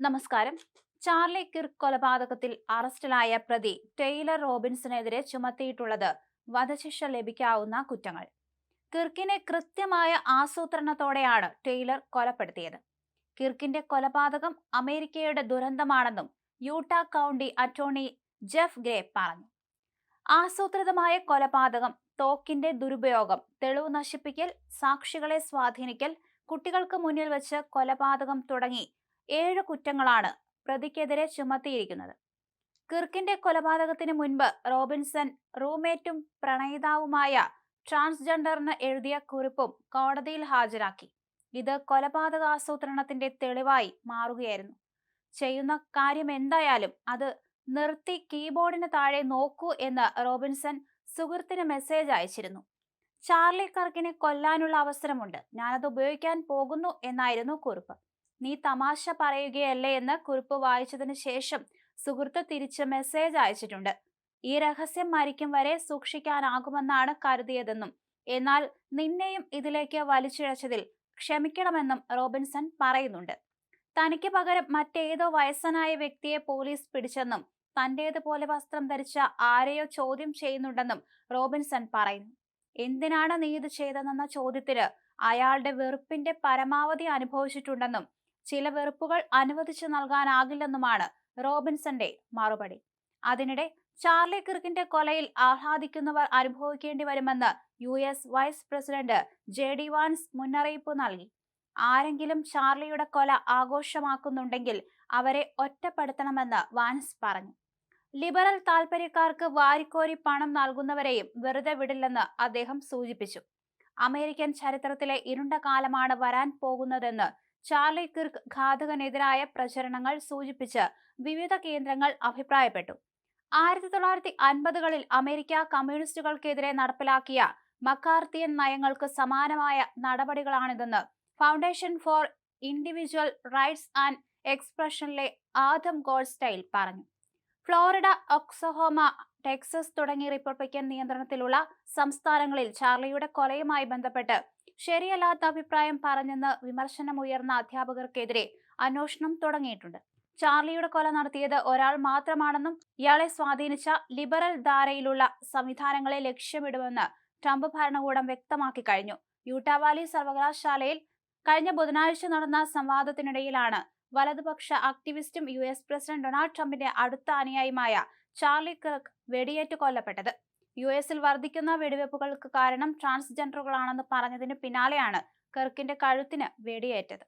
നമസ്കാരം. Charlie Kirk കൊലപാതകത്തിൽ അറസ്റ്റിലായ പ്രതി ടെയ്ലർ റോബിൻസിനെതിരെ ചുമത്തിയിട്ടുള്ളത് വധശിക്ഷ ലഭിക്കാവുന്ന കുറ്റങ്ങൾ. കിർക്കിനെ കൃത്യമായ ആസൂത്രണത്തോടെയാണ് ടെയ്ലർ കൊലപ്പെടുത്തിയത്. കിർക്കിന്റെ കൊലപാതകം അമേരിക്കയുടെ ദുരന്തമാണെന്നും Utah county attorney Jeff Gray പറഞ്ഞു. ആസൂത്രിതമായ കൊലപാതകം തോക്കിന്റെ ദുരുപയോഗം തെളിവ് നശിപ്പിക്കൽ സാക്ഷികളെ സ്വാധീനിക്കൽ കുട്ടികൾക്ക് മുന്നിൽ വെച്ച് കൊലപാതകം തുടങ്ങി ഏഴ് കുറ്റങ്ങളാണ് പ്രതിക്കെതിരെ ചുമത്തിയിരിക്കുന്നത്. കിർക്കിന്റെ കൊലപാതകത്തിന് മുൻപ് റോബിൻസൺ റൂംമേറ്റും പ്രണയിതാവുമായ ട്രാൻസ്ജെൻഡറിന് എഴുതിയ കുറിപ്പും കോടതിയിൽ ഹാജരാക്കി. ഇത് കൊലപാതക ആസൂത്രണത്തിന്റെ തെളിവായി മാറുകയായിരുന്നു. ചെയ്യുന്ന കാര്യം എന്തായാലും അത് നിർത്തി കീബോർഡിന് താഴെ നോക്കൂ എന്ന് റോബിൻസൺ സുഹൃത്തിന് മെസ്സേജ് അയച്ചിരുന്നു. ചാർലി കർക്കിനെ കൊല്ലാനുള്ള അവസരമുണ്ട്. ഞാനത് ഉപയോഗിക്കാൻ പോകുന്നു എന്നായിരുന്നു കുറിപ്പ്. നീ തമാശ പറയുകയല്ലേ എന്ന് കുറിപ്പ് വായിച്ചതിന് ശേഷം സുഹൃത്ത് തിരിച്ച് മെസ്സേജ് അയച്ചിട്ടുണ്ട്. ഈ രഹസ്യം മരിക്കും വരെ സൂക്ഷിക്കാനാകുമെന്നാണ് കരുതിയതെന്നും എന്നാൽ നിന്നെയും ഇതിലേക്ക് വലിച്ചിഴച്ചതിൽ ക്ഷമിക്കണമെന്നും റോബിൻസൺ പറയുന്നുണ്ട്. തനിക്ക് പകരം മറ്റേതോ വയസ്സനായ വ്യക്തിയെ പോലീസ് പിടിച്ചെന്നും തന്റേതുപോലെ വസ്ത്രം ധരിച്ച ആരെയോ ചോദ്യം ചെയ്യുന്നുണ്ടെന്നും റോബിൻസൺ പറയുന്നു. എന്തിനാണ് നീ ഇത് ചെയ്തതെന്ന ചോദ്യത്തിന് അയാളുടെ വെറുപ്പിന്റെ പരമാവധി അനുഭവിച്ചിട്ടുണ്ടെന്നും ചില വെറുപ്പുകൾ അനുവദിച്ചു നൽകാനാകില്ലെന്നുമാണ് റോബിൻസന്റെ മറുപടി. അതിനിടെ ചാർലി കിർക്കിന്റെ കൊലയിൽ ആഹ്ലാദിക്കുന്നവർ അനുഭവിക്കേണ്ടി വരുമെന്ന് U S vice president J D Vance മുന്നറിയിപ്പ് നൽകി. ആരെങ്കിലും ചാർലിയുടെ കൊല ആഘോഷമാക്കുന്നുണ്ടെങ്കിൽ അവരെ ഒറ്റപ്പെടുത്തണമെന്ന് വാൻസ് പറഞ്ഞു. ലിബറൽ താൽപര്യക്കാർക്ക് വാരിക്കോരി പണം നൽകുന്നവരെയും വെറുതെ വിടില്ലെന്ന് അദ്ദേഹം സൂചിപ്പിച്ചു. അമേരിക്കൻ ചരിത്രത്തിലെ ഇരുണ്ട കാലമാണ് വരാൻ പോകുന്നതെന്ന് ചാർലി കിർക്ക് ഘാതകനെതിരായ പ്രചരണങ്ങൾ സൂചിപ്പിച്ച് വിവിധ കേന്ദ്രങ്ങൾ അഭിപ്രായപ്പെട്ടു. ആയിരത്തി തൊള്ളായിരത്തി അൻപതുകളിൽ അമേരിക്ക കമ്മ്യൂണിസ്റ്റുകൾക്കെതിരെ നടപ്പിലാക്കിയ മക്കാർത്തിയൻ നയങ്ങൾക്ക് സമാനമായ നടപടികളാണിതെന്ന് foundation for individual rights and എക്സ്പ്രഷനിലെ Adam Goldstein പറഞ്ഞു. ഫ്ലോറിഡ ഒക്സഹോമ ടെക്സസ് തുടങ്ങിയ റിപ്പബ്ലിക്കൻ നിയന്ത്രണത്തിലുള്ള സംസ്ഥാനങ്ങളിൽ ചാർലിയുടെ കൊലയുമായി ബന്ധപ്പെട്ട് ശരിയല്ലാത്ത അഭിപ്രായം പറഞ്ഞെന്ന് വിമർശനമുയർന്ന അധ്യാപകർക്കെതിരെ അന്വേഷണം തുടങ്ങിയിട്ടുണ്ട്. ചാർലിയുടെ കൊല നടത്തിയത് ഒരാൾ മാത്രമാണെന്നും ഇയാളെ സ്വാധീനിച്ച ലിബറൽ ധാരയിലുള്ള സംവിധാനങ്ങളെ ലക്ഷ്യമിടുമെന്ന് ട്രംപ് ഭരണകൂടം വ്യക്തമാക്കി കഴിഞ്ഞു. യൂട്ടാവാലി സർവകലാശാലയിൽ കഴിഞ്ഞ ബുധനാഴ്ച നടന്ന സംവാദത്തിനിടയിലാണ് വലതുപക്ഷ ആക്ടിവിസ്റ്റും യു എസ് പ്രസിഡന്റ് ഡൊണാൾഡ് ട്രംപിന്റെ അടുത്ത അനുയായിയുമായ ചാർലി കിർക്ക് വെടിയേറ്റ് കൊല്ലപ്പെട്ടത്. യു എസിൽ വർദ്ധിക്കുന്ന വെടിവെപ്പുകൾക്ക് കാരണം ട്രാൻസ്ജെൻഡറുകളാണെന്ന് പറഞ്ഞതിന് പിന്നാലെയാണ് കെർക്കിന്റെ കഴുത്തിന് വെടിയേറ്റത്.